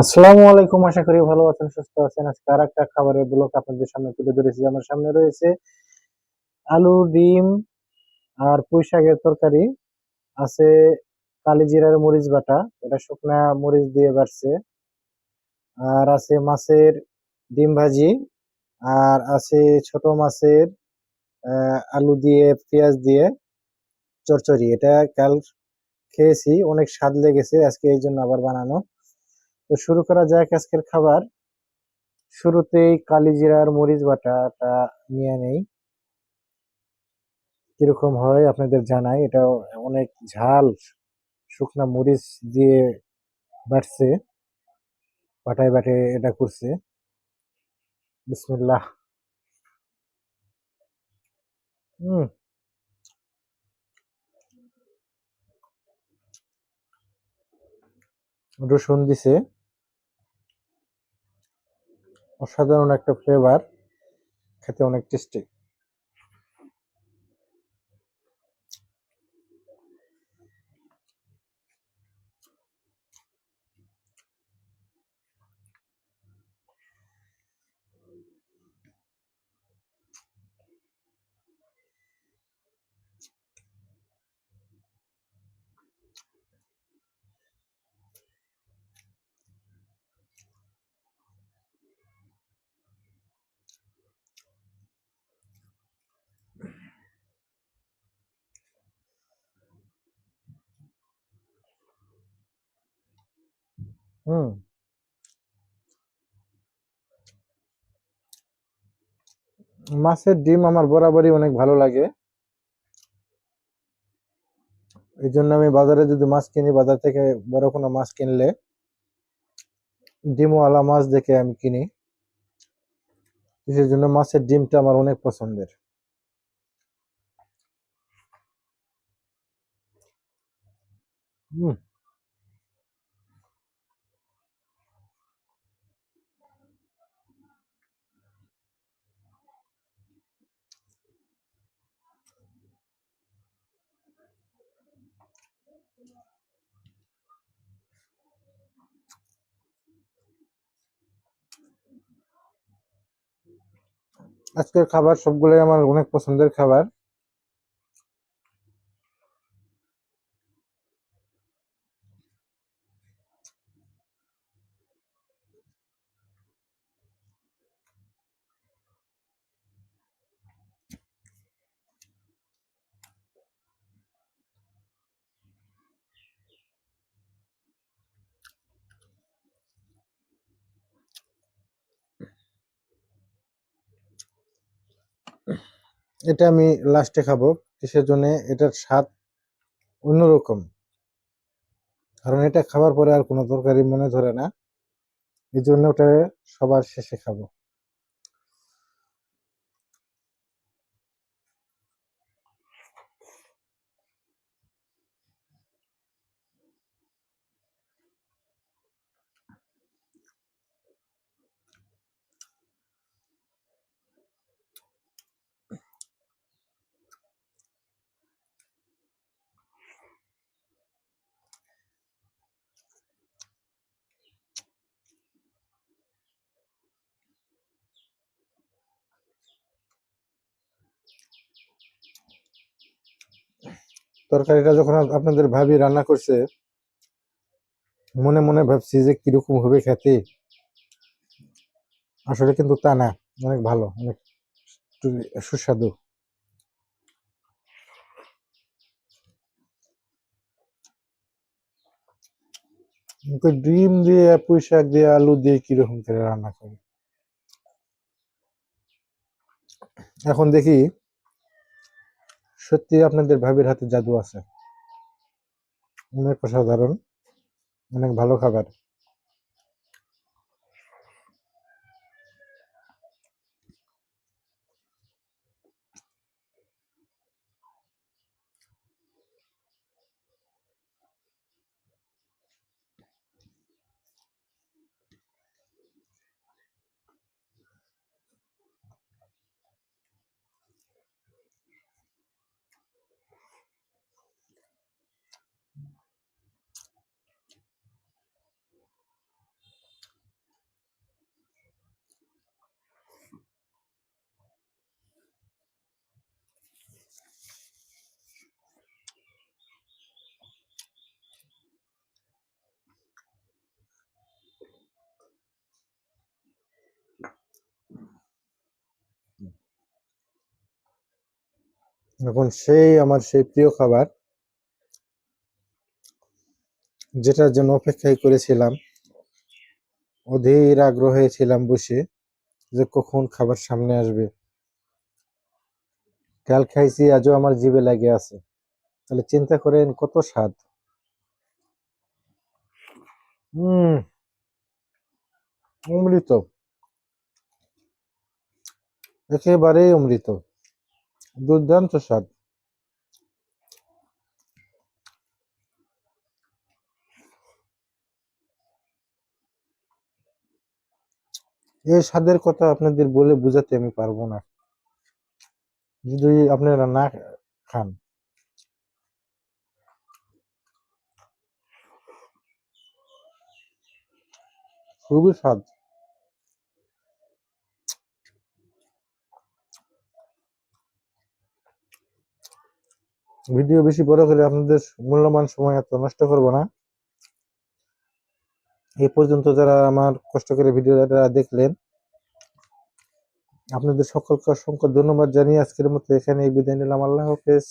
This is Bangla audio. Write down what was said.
আসসালামু আলাইকুম, আশা করি ভালো আছেন, সুস্থ আছেন। আজকে আর একটা খাবারের ব্লক আপনাদের সামনে তুলে ধরেছি। আমার সামনে রয়েছে আলু, ডিম আর পুঁই শাকের তরকারি। আছে কালিজিরার মরিচ বাটা, এটা শুকনা মরিচ দিয়ে বাটছে। আর আছে মাছের ডিম ভাজি, আর আছে ছোট মাছের আলু দিয়ে, পেঁয়াজ দিয়ে চচ্চড়ি এটা কাল খেয়েছি, অনেক স্বাদ লেগেছে, আজকে এই জন্য আবার বানানো। তো শুরু করা যাক আজকের খাবার। শুরুতেই কালিজিরার মরিচ বাটাটা নিয়ে নেই। কীরকম হয় আপনাদের জানাই। এটা অনেক ঝাল, শুকনা মরিচ দিয়ে বাটছে। বাটায় বাটে এটা করছে। বিসমিল্লাহ। হুম। রসুন দিছে। অসাধারণ একটা ফ্লেভার খেতে অনেক টেস্টি হুম। মাছের ডিম আমার বরাবরই অনেক ভালো লাগে। এই জন্য আমি বাজারে যদি মাছ কিনি, বাজার থেকে বড় কোনো মাছ কিনলে ডিমওয়ালা মাছ দেখে আমি কিনি। সেই জন্য মাছের ডিমটা আমার অনেক পছন্দের। হুম। আজকের খাবার সবগুলোই আমার অনেক পছন্দের খাবার। এটা আমি লাস্টে খাব। কিসের জন্য এটার স্বাদ অন্যরকম। কারণ এটা খাবার পরে আর কোনো তরকারি মনে ধরে না। এই জন্য ওটা সবার শেষে খাব। তরকারিটা যখন আপনাদের ভাবি রান্না করছে, মনে মনে ভাবছি যে কীরকম হবে খেতে। আসলে কিন্তু তা না, অনেক ভালো, অনেক সুস্বাদু। ডিম দিয়ে, পুঁই শাক দিয়ে, আলু দিয়ে কীরকম করে রান্না করে? এখন দেখি সত্যি আপনাদের ভাবির হাতে জাদু আছে। অনেক অসাধারণ অনেক ভালো খাবার। এখন সেই আমার সেই প্রিয় খাবার যেটার জন্য অপেক্ষাই করেছিলাম, অধীর আগ্রহে ছিলাম বসে যে কখন খাবার সামনে আসবে। কাল খাইছি, আজও আমার জিভে লাগে আছে। তাহলে চিন্তা করেন কত স্বাদ। হম অমৃত। একেবারেই অমৃত। দুর্দান্ত স্বাদ এই স্বাদের কথা আপনাদের বলে বোঝাতে আমি পারব না। যদি আপনারা না খান। খুবই স্বাদ। ভিডিও বেশি বড় করে আপনাদের মূল্যবান সময় এত নষ্ট করব না। এ পর্যন্ত যারা আমার কষ্ট করে ভিডিওটা দেখলেন, আপনাদের সকলকে অসংখ্য ধন্যবাদ জানিয়ে আজকের মতো এখানে বিদায় নিলাম। আল্লাহ হাফেজ।